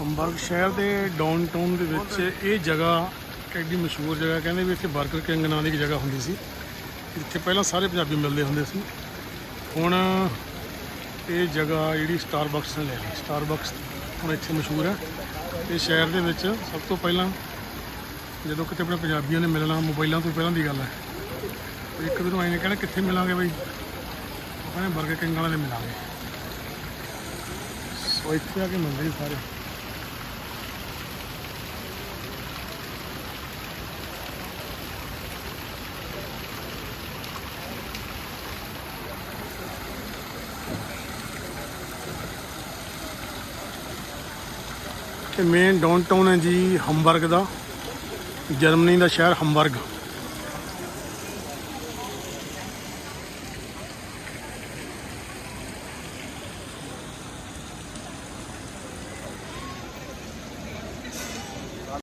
ਹੰਬਰਗ ਸ਼ਹਿਰ ਦੇ ਡਾਊਨਟਾਊਨ ਦੇ ਵਿੱਚ ਇਹ ਜਗ੍ਹਾ ਕਿੰਨੀ ਮਸ਼ਹੂਰ ਜਗ੍ਹਾ, ਕਹਿੰਦੇ ਵੀ ਇੱਥੇ ਬਰਗਰ ਕਿੰਗ ਨਾਂ ਦੀ ਇੱਕ ਜਗ੍ਹਾ ਹੁੰਦੀ ਸੀ। ਇੱਥੇ ਪਹਿਲਾਂ ਸਾਰੇ ਪੰਜਾਬੀ ਮਿਲਦੇ ਹੁੰਦੇ ਸੀ। ਹੁਣ ਇਹ ਜਗ੍ਹਾ ਜਿਹੜੀ ਸਟਾਰਬਕਸ ਨੇ ਲੈ ਲਈ। ਸਟਾਰਬਕਸ ਹੁਣ ਇੱਥੇ ਮਸ਼ਹੂਰ ਹੈ। ਇਹ ਸ਼ਹਿਰ ਦੇ ਵਿੱਚ ਸਭ ਤੋਂ ਪਹਿਲਾਂ ਜਦੋਂ ਕਿਤੇ ਆਪਣੇ ਪੰਜਾਬੀਆਂ ਨੇ ਮਿਲਣਾ, ਮੋਬਾਈਲਾਂ ਤੋਂ ਪਹਿਲਾਂ ਦੀ ਗੱਲ ਹੈ। ਇੱਕ ਦਿਨ ਆਏ ਨੇ ਕਹਿੰਦੇ ਕਿੱਥੇ ਮਿਲਾਂਗੇ ਬਈ। ਉਹ ਕਹਿੰਦੇ 버ਗਰ ਕਿੰਗ ਵਾਲੇ ਨੇ ਮਿਲਾਂਗੇ। ਸੋ ਇੱਥੇ ਆ ਕੇ ਮਿਲਦੇ ਸੀ ਸਾਰੇ। ਤੇ ਮੇਨ ਡਾਊਨਟਾਊਨ ਹੈ ਜੀ ਹੰਬਰਗ ਦਾ ਜਰਮਨੀ ਦਾ ਸ਼ਹਿਰ ਹੰਬਰਗ।